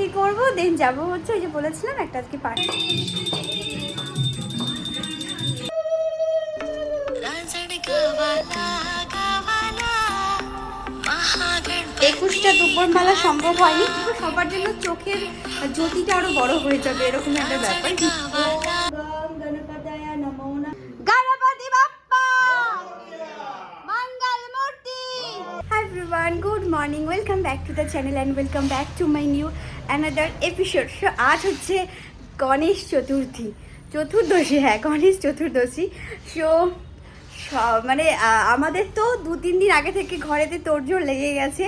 আরতি করব? দেন যাব হচ্ছে, ওই যে বলেছিলাম একটা আজকে পার্টি একুশটা দুপুর মেলা সম্ভব হয়নি সবার জন্য চোখের জ্যোতিটা আরও বড় হয়ে যাবে, এরকম একটা ব্যাপার। Everyone good morning welcome back to the channel and welcome back to my new another episode so আজ হচ্ছে গণেশ চতুর্থী। চতুর্দশী হ্যাঁ গণেশ চতুর্দশী। সো মানে আমাদের তো দু তিন দিন আগে থেকে ঘরেতে তোড়জোড় লেগে গেছে।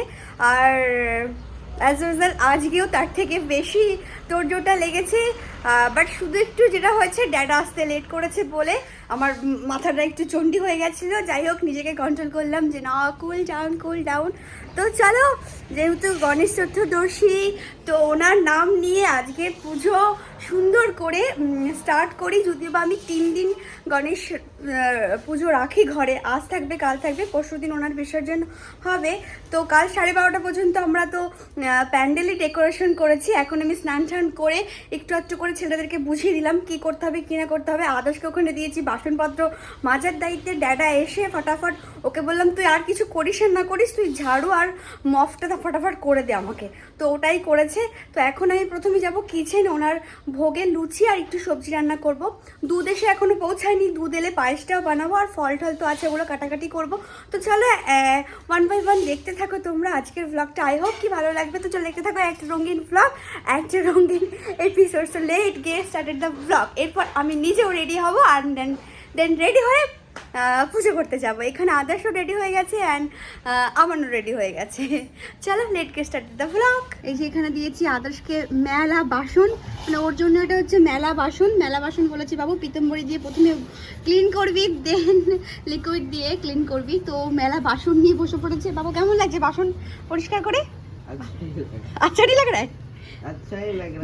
আর অ্যাজ রেজাল্ট আজকেও তার থেকে বেশি তোড়জোড়টা লেগেছে। বাট শুধু একটু যেটা হয়েছে ড্যাডা আসতে লেট করেছে বলে আমার মাথাটা একটু চণ্ডী হয়ে গেছিল। যাই হোক, নিজেকে কন্ট্রোল করলাম যে, না কুল ডাউন কুল ডাউন তো চলো, যেহেতু গণেশ চতুর্দশী, তো ওনার নাম নিয়ে আজকে পুজো সুন্দর করে স্টার্ট করি। যদিও বা আমি তিন দিন গণেশ পুজো রাখি ঘরে। আজ থাকবে, কাল থাকবে, পরশু দিন ওনার বিসর্জন হবে। তো কাল সাড়ে বারোটা পর্যন্ত আমরা তো প্যান্ডেলই ডেকোরেশন করেছি। এখন আমি স্নান টান করে একটু একটু করে ছেলেদেরকে বুঝিয়ে দিলাম কি করতে হবে, কি না করতে হবে। আদর্শকে ওখানে দিয়েছি, বাসনপত্র মাজার দায়িত্বে, ড্যাডা এসে ফটাফট ওকে বললাম, তুই আর কিছু করিস আর না করিস, তুই ঝাড়ু আর মফটা ফটাফট করে দে আমাকে। তো ওটাই করেছে। তো এখন আমি প্রথমে যাব কিচেন ওনার ভোগে লুচি আর একটু সবজি রান্না করব। দুধ এসে এখনও পৌঁছায়নি, দুধ এলে পায়েসটাও বানাবো আর ফল টল তো আছে ওগুলো কাটাকাটি করব। তো চলো ওয়ান বাই ওয়ান দেখতে থাকো তোমরা আজকের ব্লগটা আই হোপ কি ভালো লাগবে। তো চলো দেখতে থাকো একটা রঙিন ব্লগ একটা রঙিন episode so let get started the blog এরপর আমি নিজেও রেডি হব আর দেন দেন রেডি হয়ে পুজো করতে যাব। এখানে আদার্সও রেডি হয়ে গেছে অ্যান্ড আমারও রেডি হয়ে গেছে। চলো লেটকে স্টার্ট দিতে ব্লগ এই যে এখানে দিয়েছি আদার্সকে মেলা বাসন। মানে ওর জন্য এটা হচ্ছে মেলা বাসন। মেলা বাসন বলেছি বাবু পিতম্বরি দিয়ে প্রথমে ক্লিন করবি দেন লিকুইড দিয়ে ক্লিন করবি। তো মেলা বাসন নিয়ে বসে পড়েছে। বাবু কেমন লাগছে বাসন পরিষ্কার করে? আচ্ছাই লাগ রায়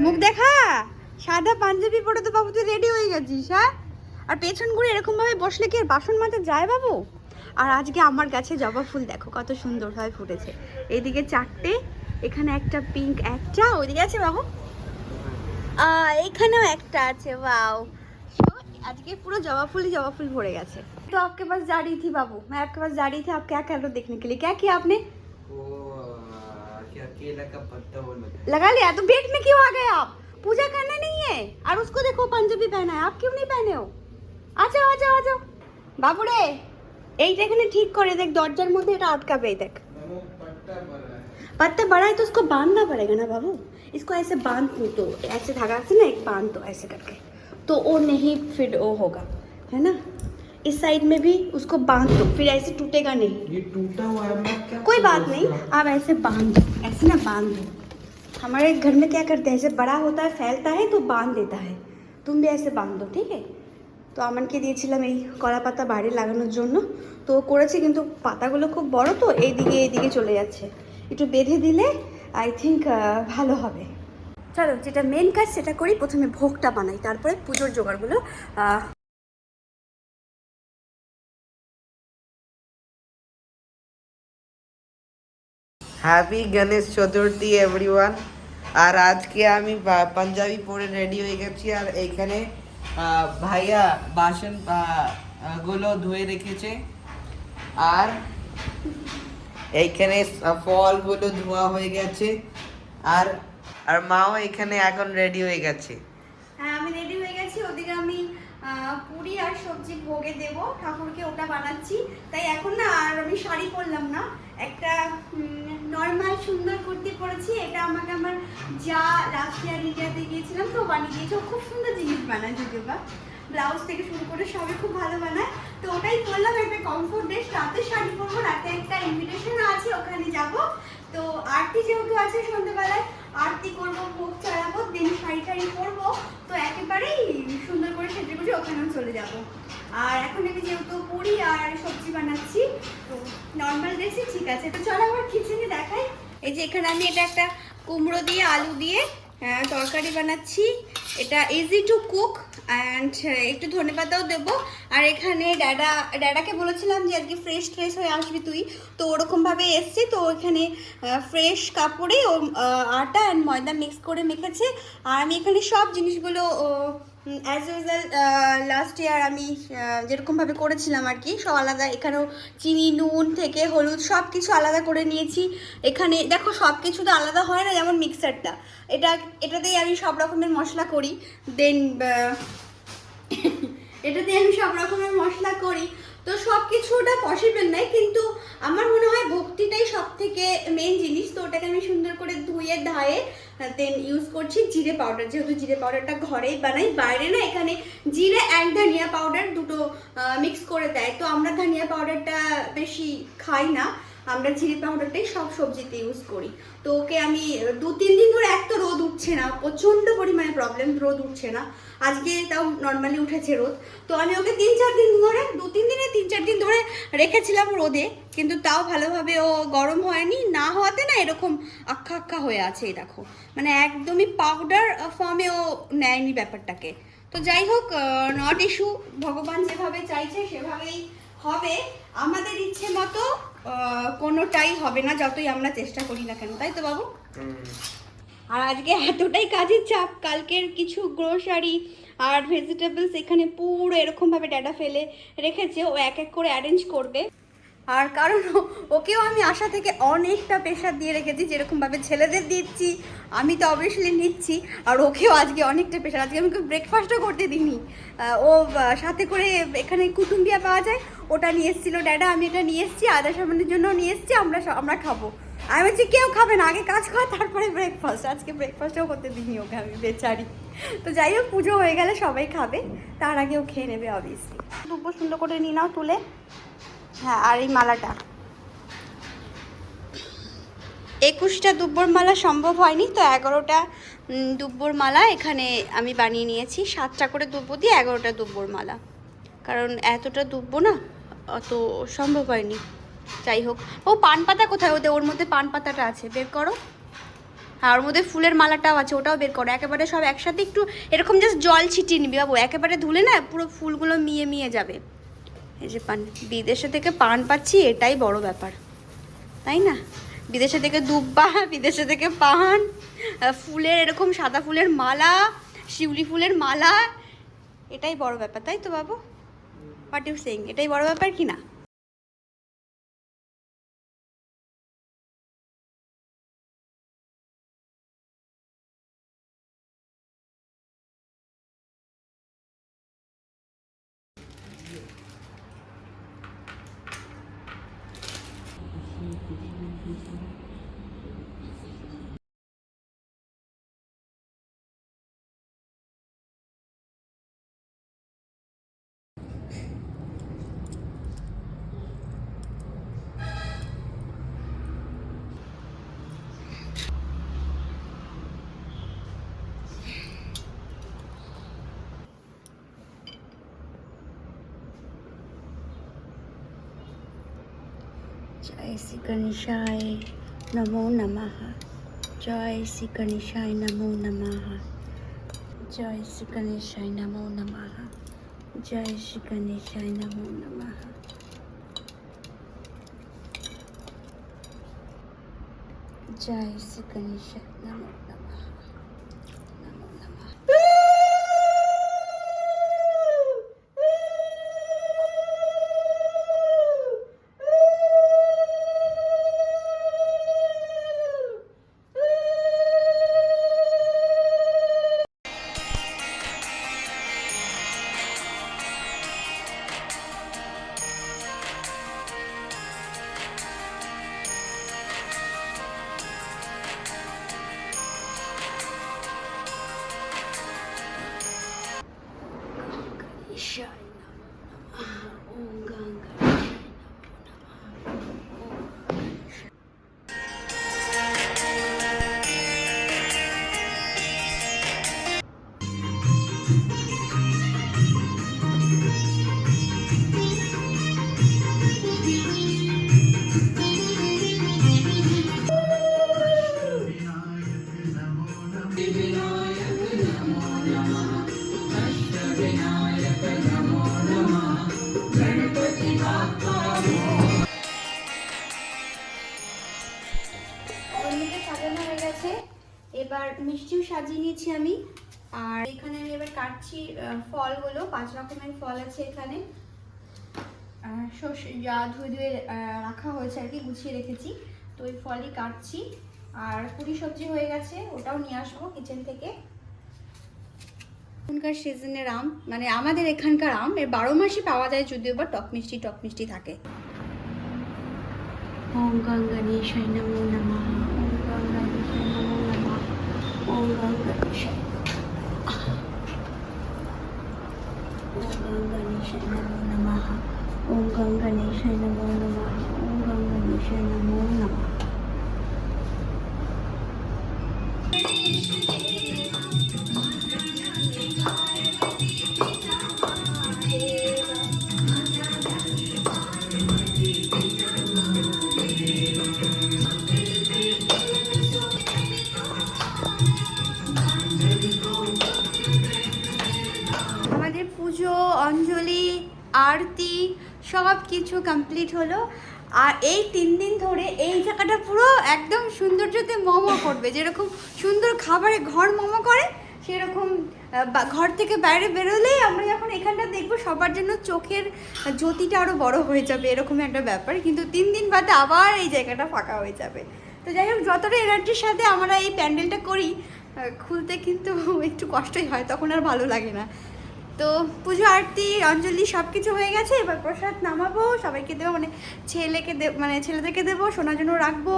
মুখ দেখা? সাদা পাঞ্জাবি পরে তো বাবু তুই রেডি হয়ে গেছিস হ্যাঁ? আর পেছন ঘুরে এরকম ভাবে বসলে কি আর বাসন মাজা যায় বাবু আর আজকে আমার গাছে জবা ফুল দেখো কত সুন্দরভাবে ফুটেছে এইদিকে চারটে এখানে একটা পিঙ্ক একটা ওইদিকে আছে বাবু আহ, এখানেও একটা আছে वाओ So, আজকে পুরো জবা ফুলই জবা ফুল ভরে গেছে तो आपके पास जा रही थी बाबू मैं आपके पास जा रही थी आप क्या कर रहे हो देखने के लिए क्या किया आपने वो आ, क्या केला का पत्ता वो लगा लगा लिया तो बेड में क्यों आ गए आप पूजा करना नहीं है और उसको देखो पंजाबी पहना है आप क्यों नहीं पहने हो आ जाओ आ जाओ आ जाओ বাবু রে এইটা এখানে ঠিক করে দেখ দরজার মধ্যে এটা আটকাবে এই দেখ वो पत्ता बड़ा है पत्ता बड़ा है तो उसको बांधना पड़ेगा ना बाबू इसको ऐसे बांध दो तो ऐसे धागा से ना एक बांध दो ऐसे करके तो वो नहीं फिर वो होगा है ना इस साइड में भी उसको बांध दो फिर ऐसे टूटेगा नहीं ये टूटा हुआ है मैं क्या कोई करूं बात नहीं इसका? आप ऐसे बांध दो ऐसे ना बांध दो हमारे घर में क्या करते हैं ऐसे बड़ा होता है फैलता है तो बांध देता है तुम भी ऐसे बांध दो ठीक है তো আমানকে দিয়েছিলাম এই কলা পাতা বাইরে লাগানোর জন্য। তো করেছে কিন্তু পাতাগুলো খুব বড় তো, এইদিকে এইদিকে চলে যাচ্ছে। একটু বেঁধে দিলে আই থিঙ্ক ভালো হবে। চলো, যেটা মেন কাজ সেটা করি, প্রথমে ভোগটা বানাই, তারপরে পুজোর জোগাড়গুলো হ্যাপি গণেশ চতুর্থী এভরিওয়ান আর আজকে আমি পাঞ্জাবি পরে রেডি হয়ে গেছি, আর এইখানে ভাইয়া বাসনগুলো ধুয়ে রেখেছে। আর এইখানে ফল ফলগুলো ধোয়া হয়ে গেছে। আর আর মাও এখানে এখন রেডি হয়ে গেছে। হ্যাঁ আমি রেডি হয়ে গেছি। ওদিকে আমি পুরি আর সবজি ভোগে দেব। ঠাকুরকে ওটা বানাচ্ছি। তাই এখন না আর আমি শাড়ি পরলাম না। একটা নর্মাল সুন্দর কুর্তি পরেছি। এটা আমাকে আমার যা লাস্ট ইয়ার গিয়েছিলাম তো, বানিয়ে দিয়েছে। খুব সুন্দর জিনিস বানায় যদিও বা। ব্লাউজ থেকে শুরু করে সবই খুব ভালো বানায়। তো ওটাই করলাম। একটা কমফোর্ট ড্রেস রাতে শাড়ি পরবো, রাতে একটা ইনভিটেশন আছে, ওখানে যাব। তো আরতি যেহেতু আছে সন্ধ্যেবেলায় আরতি করব, ভোগ চড়াবো দিন শাড়ি টাড়ি পরবো তো একেবারেই সুন্দর করে সেজে গুজে ওখানেও চলে যাব। আর এখন আমি যেহেতু পুরি আর সবজি বানাচ্ছি, তো নর্মাল ড্রেসই ঠিক আছে। তো চলো আমার কিচেনে দেখাই। এই যে এখানে আমি এটা একটা কুমড়ো দিয়ে, আলু দিয়ে তরকারি বানাচ্ছি। এটা ইজি টু কুক অ্যান্ড একটু ধনে পাতাও দেবো। আর এখানে ড্যাডা ড্যাডাকে বলেছিলাম যে আজকে ফ্রেশ ফ্রেশ হয়ে আসবি তুই। তো ওরকমভাবে এসছি, তো এখানে ফ্রেশ কাপড়ে ও আটা অ্যান্ড ময়দা মিক্স করে মেখেছে। আর আমি এখানে সব জিনিসগুলো অ্যাজ ইউজুয়াল লাস্ট ইয়ার আমি যেরকমভাবে করেছিলাম আর কি, সব আলাদা, এখানেও চিনি, নুন থেকে হলুদ সব কিছু আলাদা করে নিয়েছি। এখানে, দেখো সব কিছু তো আলাদা হয় না যেমন মিক্সারটা এটা এটাতেই আমি সব রকমের মশলা করি। দেন এটাতেই আমি সব রকমের মশলা করি। তো সব কিছু ওটা পসিবল নয় কিন্তু আমার মনে হয় ভক্তিটাই সব থেকে মেন জিনিস। তো ওটাকে আমি সুন্দর করে ধুয়ে, ধায়ে দেন ইউজ করছি জিরে পাউডার যেহেতু জিরে পাউডারটা ঘরেই বানাই, বাইরে না এখানে জিরে অ্যান্ড ধনিয়া পাউডার দুটো মিক্স করে দেয়। তো আমরা ধনিয়া পাউডারটা বেশি খাই না। আমরা চিলি পাউডারটাই সব সবজিতে ইউজ করি। তো ওকে আমি দু, তিন দিন ধরে এক তো রোদ উঠছে না, প্রচণ্ড পরিমাণে প্রবলেম রোদ উঠছে না। আজকে তাও নর্মালি উঠেছে রোদ। তো আমি ওকে তিন, চার দিন ধরে, দু, তিন দিনে তিন, চার দিন ধরে রেখেছিলাম রোদে, কিন্তু তাও ভালোভাবে ও গরম হয়নি, না হওয়াতে না এরকম আক্ষা আক্ষা হয়ে আছে দেখো। মানে একদমই পাউডার ফর্মে ও নেয়নি ব্যাপারটাকে। তো যাই হোক নট ইস্যু ভগবান যেভাবে চাইছে সেভাবেই হবে। আমাদের ইচ্ছে মতো কোনোটাই হবে না যতই আমরা চেষ্টা করি না কেন তাই তো বাবু? আর আজকে এতটাই কাজের চাপ কালকের কিছু গ্রোসারি আর ভেজিটেবলস এখানে পুরো এরকমভাবে ডাটা ফেলে রেখেছে ও এক এক করে অ্যারেঞ্জ করবে। আর কারণ ও- ওকেও আমি আশা থেকে অনেকটা প্রেশার দিয়ে রেখেছি, যেরকমভাবে ছেলেদের দিচ্ছি, আমি তো অবভিয়াসলি নিচ্ছি, আর ওকেও আজকে অনেকটা প্রেশার আজকে আমি ব্রেকফাস্টও করতে দিইনি। ও সাথে করে এখানে কুটুম্বিয়া পাওয়া যায়, ওটা নিয়ে এসেছিল, ড্যাডা আমি এটা নিয়ে এসেছি, আদা সামানের জন্য নিয়ে এসেছি, আমরা আমরা খাব। আমি বলছি, কেউ খাবে না, আগে কাজ কর, তারপরে ব্রেকফাস্ট আজকে ব্রেকফাস্টও করতে দিইনি ওকে আমি, বেচারি। তো যাই হোক, পুজো হয়ে গেলে সবাই খাবে, তার আগেও খেয়ে নেবে অবভিয়াসলি দুপুর সুন্দর করে নিয়ে নাও, তুলে। হ্যাঁ আর এই মালাটা। একুশটা দুব্বর মালা সম্ভব হয়নি, তো এগারোটা দুব্বর মালা এখানে আমি বানিয়ে নিয়েছি। সাতটা করে দুব্বো দিয়ে এগারোটা দুব্বর মালা। কারণ এতটা দুব্বো না, অত সম্ভব হয়নি। যাই হোক, ও পান পাতা কোথায়? ওদের ওর মধ্যে পান পাতাটা আছে, বের করো। হ্যাঁ ওর মধ্যে ফুলের মালাটাও আছে, ওটাও বের করো। একেবারে সব একসাথে একটু, এরকম জাস্ট জল ছিটিয়ে নিবি বাবু। একেবারে ধুলে না পুরো ফুলগুলো মিয়ে মিয়ে যাবে। এই যে পান বিদেশে থেকে পান পাচ্ছি, এটাই বড় ব্যাপার। তাই না? বিদেশে থেকে দুব্বা, বিদেশে থেকে পান ফুলের এরকম সাদা ফুলের মালা, শিউলি ফুলের মালা, এটাই বড় ব্যাপার। তাই তো বাবু? হোয়াট ইউ সেইং এটাই বড় ব্যাপার কি না? জয় শ্রী গণেশায় নমো নমঃ জয় শ্রী গণেশায় নমো নমঃ জয় শ্রী গণেশায় নমো নমঃ জয় শ্রী গণেশায় নমো নমঃ জয় শ্রী গণেশায় নমো নমঃ এখানে আমি এবার কাটছি ফলগুলো, পাঁচ রকমের ফল আছে এখানে। সর্ষে, যা ধুয়ে ধুয়ে রাখা হয়েছে আর কি, গুছিয়ে রেখেছি। তো ওই ফলই কাটছি। আর পুরি সবজি হয়ে গেছে, ওটাও নিয়ে আসব কিচেন থেকে। এখনকার সিজনের আম মানে আমাদের এখানকার আম, এর বারো মাসই পাওয়া যায় যদিও বা টক মিষ্টি টক মিষ্টি থাকে। ওম গঙ্গণেশাই নমো। ওম ওম গঙ্গণেশাই ওম গঙ্গণেশাই নমো নমঃ ওম গঙ্গণেশাই নমো নমঃ ওম গঙ্গণেশাই নমো নমঃ আমাদের আরতি, সব কিছু কমপ্লিট হলো। আর এই তিন দিন ধরে এই জায়গাটা পুরো একদম সৌন্দর্যতে মোমো করবে। যেরকম সুন্দর খাবারে ঘর মোমো করে, সেরকম ঘর থেকে বাইরে বেরোলেই আমরা যখন এখানটা দেখব, সবার জন্য চোখের জ্যোতিটা আরও বড় হয়ে যাবে, এরকম একটা ব্যাপার। কিন্তু তিন দিন বাদে আবার এই জায়গাটা ফাঁকা হয়ে যাবে। তো যাই হোক, যতটা এনার্জির সাথে আমরা এই প্যান্ডেলটা করি খুলতে কিন্তু একটু কষ্টই হয়, তখন আর ভালো লাগে না। তো পুজো, আরতি, অঞ্জলি সব কিছু হয়ে গেছে। এবার প্রসাদ নামাবো, সবাইকে দেবো মানে ছেলেকে দে মানে ছেলেদেরকে দেবো শোনার জন্য রাখব।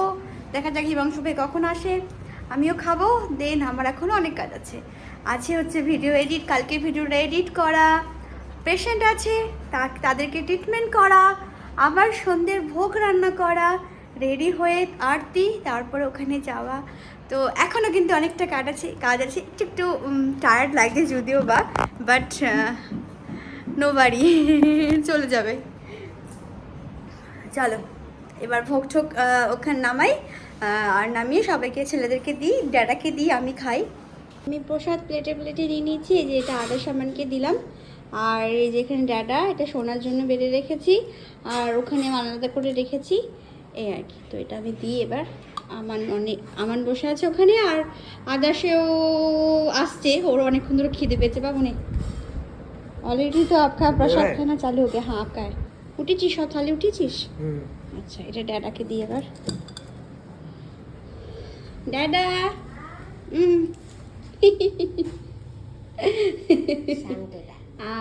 দেখা যাক হিমাংশু ভাই কখন আসে। আমিও খাব, দেন আমার এখনও অনেক কাজ আছে। আছে হচ্ছে ভিডিও এডিট, কালকে ভিডিওটা এডিট করা। পেশেন্ট আছে তাদেরকে ট্রিটমেন্ট করা। আবার সন্ধ্যের ভোগ রান্না করা। রেডি হয়ে আরতি, তারপরে ওখানে যাওয়া। তো এখনও কিন্তু অনেকটা কাজ আছে কাজ আছে। একটু একটু টায়ার্ড লাগে যদিও বা বাট নো বাড়ি চলে যাবে। চলো, এবার ভোগ ঠোক ওখানে নামাই আর নামিয়ে সবাইকে, ছেলেদেরকে দিই, ড্যাডাকে দিই, আমি খাই। আমি প্রসাদ প্লেটে প্লেটে নিয়ে নিয়েছি, এই যে এটা আদা সামানকে দিলাম। আর এই যে এখানে ডাডা এটা শোনার জন্য বেড়ে রেখেছি, আর ওখানে আলাদা করে রেখেছি। এই আর কি। তো এটা আমি দিয়ে এবার। আমার অনেক আমার বসে আছে ওখানে আর আদাসেও আসছে। ওর অনেকক্ষণ ধরে খিদে পেয়েছে বা মনে অলরেডি তো আপকা প্রসাদ হ্যাঁ। খানা চালু হোক হ্যাঁ আপকায় হ্যাঁ। উঠেছিস তাহলে উঠেছিস? আচ্ছা এটা ড্যাডাকে দিয়ে এবার। ড্যাডা! Hmm uh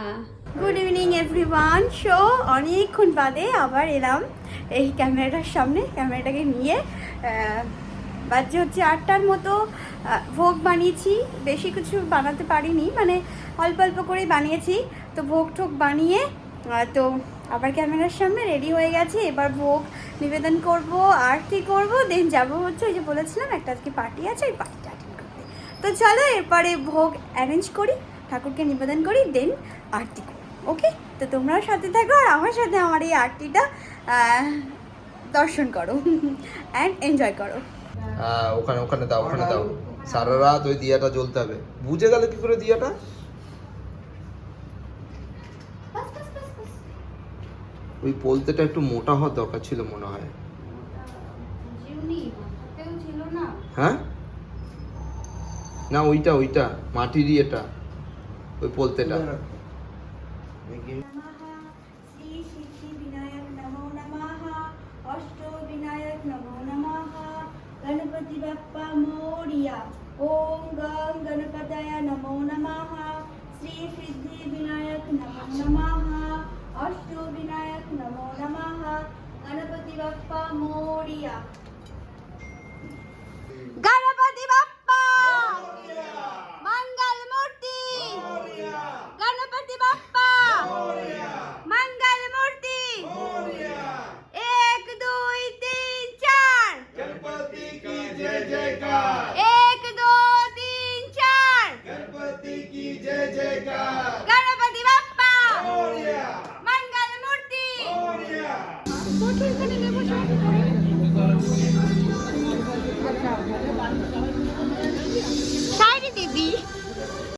good evening everyone show অনেকক্ষণ বাদে আবার এলাম এই ক্যামেরাটার সামনে, ক্যামেরাটাকে নিয়ে। বাজে হচ্ছে আটটার মতো ভোগ বানিয়েছি। বেশি কিছু বানাতে পারিনি মানে অল্প অল্প করেই বানিয়েছি। তো ভোগ ঠোক বানিয়ে তো আবার ক্যামেরার সামনে রেডি হয়ে গেছে। এবার ভোগ নিবেদন করব। আরতি করব? দেন যাব হচ্ছে ওই যে বলেছিলাম, একটা আজকে পার্টি আছে, ওই পার্টিটা অ্যাটেন্ড করতে। তো চলো, এরপরে ভোগ অ্যারেঞ্জ করি, ঠাকুরকে নিবেদন করি, দেন আরতি করি ওকে? তো তোমরাও সাথে থাকো আর আমার সাথে আমার এই আরতিটা দর্শন করো অ্যান্ড এনজয় করো। হ্যাঁ ওখানে ওখানে দাও ওখানে দাও। সারা রাত ওই দিয়াটা জ্বলতে হবে। বুঝে গেল কি করে দিয়াটা? ওই পোলতেটা একটু মোটা হওয়ার দরকার ছিল মনে হয়। হ্যাঁ? না ওইটা ওইটা মাটিরই এটা ওই পোলতেটা। নমঃ শ্রী